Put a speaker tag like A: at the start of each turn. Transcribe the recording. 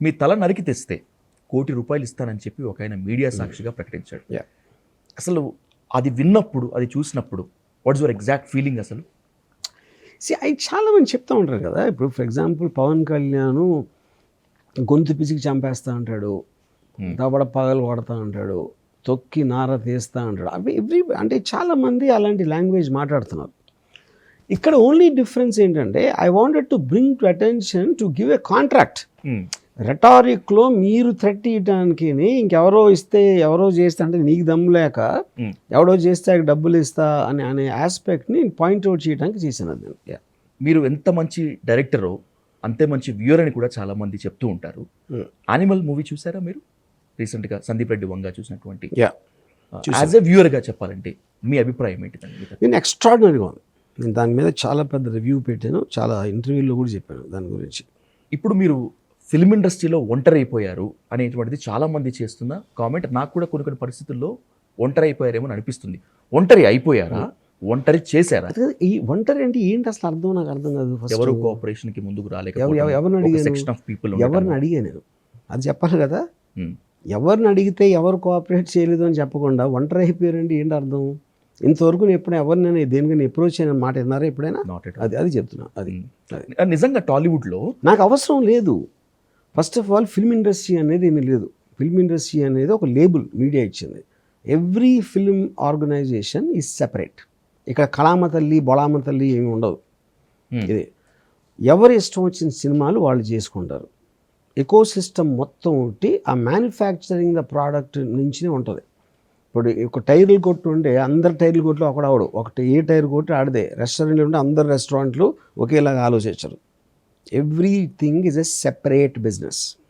A: మీ తల నరికి తెస్తే కోటి రూపాయలు ఇస్తానని చెప్పి ఒక ఆయన మీడియా సాక్షిగా ప్రకటించాడు. అసలు అది విన్నప్పుడు అది చూసినప్పుడు వాట్స్ యువర్ ఎగ్జాక్ట్ ఫీలింగ్ అసలు
B: సి అవి చాలా మంది చెప్తా ఉంటారు కదా ఇప్పుడు ఫర్ ఎగ్జాంపుల్ పవన్ కళ్యాణ్ గొంతు పిసికి చంపేస్తా అంటాడు
A: Hmm.
B: దవడ పగలు కొడతా అంటాడు తొక్కి నార తీస్తా అంటాడు అవి ఎవ్రీ అంటే చాలా మంది అలాంటి లాంగ్వేజ్ మాట్లాడుతున్నారు ఇక్కడ ఓన్లీ డిఫరెన్స్ ఏంటంటే I wanted to bring to attention to give a contract
A: Hmm.
B: రెటారిక్లో మీరు థ్రెట్ ఇవ్వడానికి ఇంకెవరో ఇస్తే ఎవరో చేస్తే అంటే నీకు దమ్ము లేక
A: Hmm.
B: ఎవడో చేస్తే డబ్బులు ఇస్తా అని అనే ఆస్పెక్ట్ని పాయింట్అవుట్ చేయడానికి చేశాను అది.
A: మీరు ఎంత మంచి డైరెక్టరో అంతే మంచి వ్యూయర్ అని కూడా చాలా మంది చెప్తూ ఉంటారు
B: Hmm.
A: యానిమల్ మూవీ చూసారా మీరు రీసెంట్గా సందీప్ రెడ్డి వంగ చూసినటువంటి. యాజ్ ఎ వ్యూయర్గా చెప్పాలంటే మీ అభిప్రాయం ఏంటి దాని మీద
B: నేను ఎక్స్ట్రాడినరీగా ఉంది నేను దాని మీద చాలా పెద్ద రివ్యూ పెట్టాను చాలా ఇంటర్వ్యూలో కూడా చెప్పాను దాని గురించి
A: ఇప్పుడు మీరు ఫిల్మ్ ఇండస్ట్రీలో ఒంటరి అయిపోయారు అనేటువంటిది చాలా మంది చేస్తున్న కామెంట్. నాకు కూడా కొన్ని కొన్ని పరిస్థితుల్లో ఒంటరి అయిపోయారేమో అని అనిపిస్తుంది. ఒంటరి అయిపోయారా? ఒంటరి చేశారా?
B: ఈ ఒంటరి అంటే ఏంటి అసలు అర్థం నాకు అర్థం కాదు
A: ఎవరు కోఆపరేషన్కి ముందుకు
B: ఎవ- ఎవరిని అడిగాను?
A: సెక్షన్ ఆఫ్ పీపుల్
B: ఎవరిని అడిగా నేను? అది చెప్పాలి కదా. ఎవరిని అడిగితే ఎవరు కోఆపరేట్ చేయలేదు అని చెప్పకుండా ఒంటరి అయిపోయారంటే ఏంటి అర్థం? ఇంతవరకు నేను ఎప్పుడైనా ఎవరినైనా దేనికైనా అప్రోచ్ అయిన మాట విన్నారా ఎప్పుడైనా? అది అది చెప్తున్నా అది అది.
A: నిజంగా టాలీవుడ్లో
B: నాకు అవసరం లేదు. First of all film industry అనేది ఏమీ లేదు. ఫిల్మ్ ఇండస్ట్రీ అనేది ఒక లేబుల్ మీడియా ఇచ్చింది. Every film organization is separate ఇక్కడ కళామ తల్లి బొళామ తల్లి ఏమి ఉండవు.
A: Hmm.
B: ఇది. ఎవరి ఇష్టం వచ్చిన సినిమాలు వాళ్ళు చేసుకుంటారు. ఎకో సిస్టమ్ మొత్తం ఉంటే ఆ మ్యానుఫ్యాక్చరింగ్ ద ప్రోడక్ట్ నుంచినే ఉంటుంది. ఇప్పుడు ఒక టైర్లు కొట్టు ఉంటే అందరు టైర్లు కొట్లు ఒకడవడు ఒకటి ఏ టైర్ కొట్టి ఆడదే. రెస్టారెంట్లు ఉంటే అందరు రెస్టారెంట్లు ఒకేలాగా ఆలోచించరు. Everything is a separate business yeah